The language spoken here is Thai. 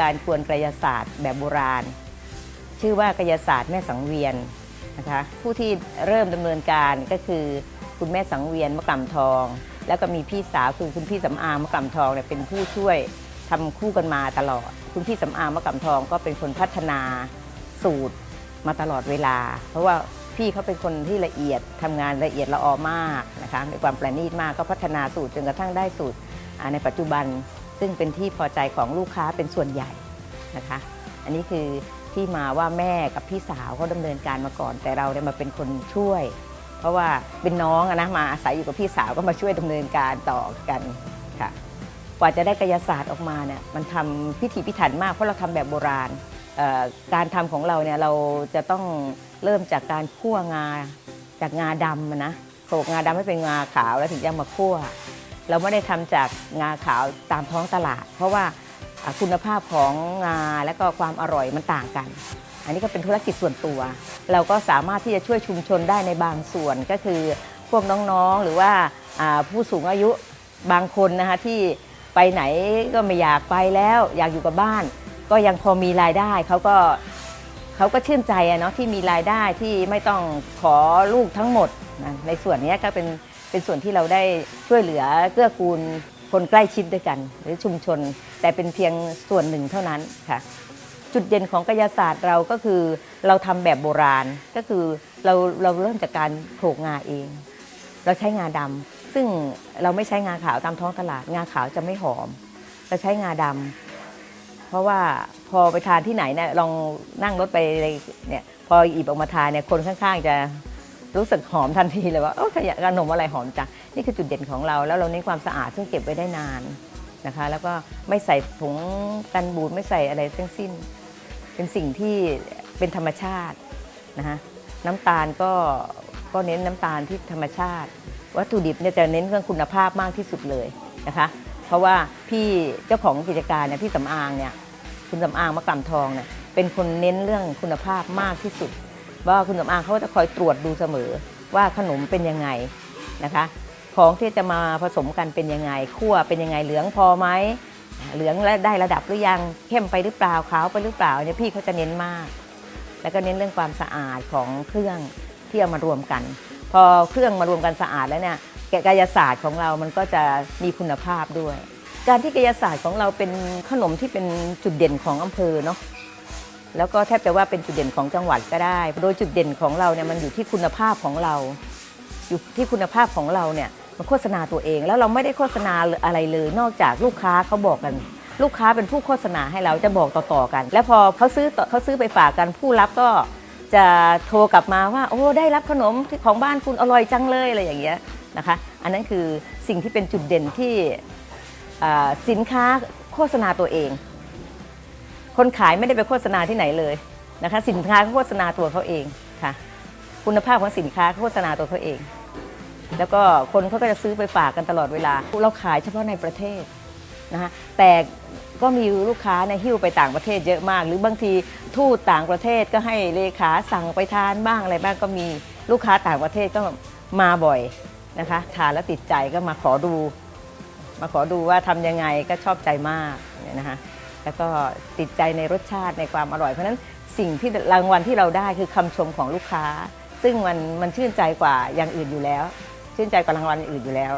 การกวนกายศาสตร์แบบโบราณ ชื่อว่ากายศาสตร์แม่สังเวียนนะคะผู้ที่เริ่มดำเนินการก็คือคุณแม่สังเวียนมะกล่ำทอง แล้วก็มีพี่สาวคือคุณพี่สำอางมะกล่ำทองเนี่ยเป็นผู้ช่วยทำคู่กันมาตลอด คุณพี่สำอางมะกล่ำทองก็เป็นคนพัฒนาสูตรมาตลอดเวลา เพราะว่าพี่เขาเป็นคนที่ละเอียดทำงานละเอียดละออมากนะคะมีความประณีตมากก็พัฒนาสูตรจนกระทั่งได้สูตรในปัจจุบัน ซึ่งเป็นที่พอใจของลูกค้าเป็นส่วนใหญ่นะคะ อันนี้คือที่มาว่าแม่กับพี่สาวเขาดำเนินการมาก่อน แต่เราเนี่ยมาเป็นคนช่วย เพราะว่าเป็นน้องอะนะมาอาศัยอยู่กับพี่สาวก็มาช่วยดำเนินการต่อกันค่ะกว่าจะได้กายศาสตร์ออกมาเนี่ยมันทำพิถีพิถันมากเพราะเราทำแบบโบราณ การทำของเราเนี่ยเราจะต้องเริ่มจากการคั่วงาจากงาดำนะโขลกงาดำให้เป็นงาขาวแล้วถึงจะมาคั่ว เราไม่ได้ทำจากงาขาวตามท้องตลาด เพราะว่าคุณภาพของงาและก็ความอร่อยมันต่างกัน อันนี้ก็เป็นธุรกิจส่วนตัว เราก็สามารถที่จะช่วยชุมชนได้ในบางส่วนก็คือพวกน้องๆหรือว่าผู้สูงอายุบางคนนะคะที่ไปไหนก็ไม่อยากไปแล้ว อยากอยู่กับบ้าน ก็ยังพอมีรายได้เขาก็เขาก็ชื่นใจเนาะที่มีรายได้ที่ไม่ต้องขอลูกทั้งหมด ในส่วนนี้ก็เป็น เป็นส่วนที่เราได้ช่วยเหลือเกื้อกูลคนใกล้ชิดด้วยกัน หรือชุมชน แต่เป็นเพียงส่วนหนึ่งเท่านั้นค่ะ จุดเด่นของกายศาสตร์เราก็คือเราทำแบบโบราณก็คือเราเราเริ่มจากการโขลกงาเอง เราใช้งาดำซึ่งเราไม่ใช้งาขาวตามท้องตลาดงาขาวจะไม่หอม เราใช้งาดำเพราะว่าพอไปทานที่ไหนเนี่ยลองนั่งรถไปเนี่ยพออีบออกมาทานเนี่ยคนข้างๆจะ รู้สึกหอมทันทีเลยว่าเออขยะขนมอะไรหอมจังนี่คือจุดเด่นของเรา แล้วเราเน้นความสะอาดซึ่งเก็บไว้ได้นานนะคะ แล้วก็ไม่ใส่ถุงกันบูดไม่ใส่อะไรทั้งสิ้น เป็นสิ่งที่เป็นธรรมชาตินะคะน้ำตาลก็ก็เน้นน้ำตาลที่ธรรมชาติ วัตถุดิบเนี่ยจะเน้นเรื่องคุณภาพมากที่สุดเลยนะคะ เพราะว่าพี่เจ้าของกิจการเนี่ยพี่สำอางเนี่ยคุณสำอางมะกล่ำทองเนี่ยเป็นคนเน้นเรื่องคุณภาพมากที่สุด ว่าคุณสำอางเขาจะคอยตรวจดูเสมอว่าขนมเป็นยังไงนะคะ ของที่จะมาผสมกันเป็นยังไงคั่วเป็นยังไงเหลืองพอไหมเหลืองและได้ระดับหรือยังเข้มไปหรือเปล่าขาวไปหรือเปล่าเนี่ยพี่เขาจะเน้นมาก แล้วก็เน้นเรื่องความสะอาดของเครื่องที่เอามารวมกัน พอเครื่องมารวมกันสะอาดแล้วเนี่ยกายศาสตร์ของเรามันก็จะมีคุณภาพด้วย การที่กายศาสตร์ของเราเป็นขนมที่เป็นจุดเด่นของอำเภอเนาะ แล้วก็แทบจะว่าเป็นจุดเด่นของจังหวัดก็ได้ โดยจุดเด่นของเราเนี่ยมันอยู่ที่คุณภาพของเรา อยู่ที่คุณภาพของเราเนี่ยมันโฆษณาตัวเอง แล้วเราไม่ได้โฆษณาอะไรเลย นอกจากลูกค้าเขาบอกกัน ลูกค้าเป็นผู้โฆษณาให้เราจะบอกต่อๆกัน แล้วพอเขาซื้อเขาซื้อไปฝากกันผู้รับก็จะโทรกลับมาว่า โอ้ได้รับขนมที่ของบ้านคุณอร่อยจังเลยอะไรอย่างเงี้ยนะคะ อันนั้นคือสิ่งที่เป็นจุดเด่นที่สินค้าโฆษณาตัวเอง คนขายไม่ได้ไปโฆษณาที่ไหนเลยนะคะสินค้าเขาโฆษณาตัวเขาเองค่ะ คุณภาพของสินค้าเขาโฆษณาตัวเขาเอง แล้วก็คนเขาก็จะซื้อไปฝากกันตลอดเวลา เราขายเฉพาะในประเทศนะคะแต่ก็มีลูกค้าในหิ้วไปต่างประเทศเยอะมาก หรือบางทีทูตต่างประเทศก็ให้เลขาสั่งไปทานบ้างอะไรบ้างก็มีลูกค้าต่างประเทศก็มาบ่อยนะคะทานแล้วติดใจก็มาขอดู มาขอดูว่าทำยังไงก็ชอบใจมากเนี่ยนะคะ แล้วก็ติดใจในรสชาติในความอร่อย เพราะฉะนั้นสิ่งที่รางวัลที่เราได้คือคำชมของลูกค้า ซึ่งมันมันชื่นใจกว่าอย่างอื่นอยู่แล้ว ชื่นใจกว่ารางวัลอื่นอยู่แล้ว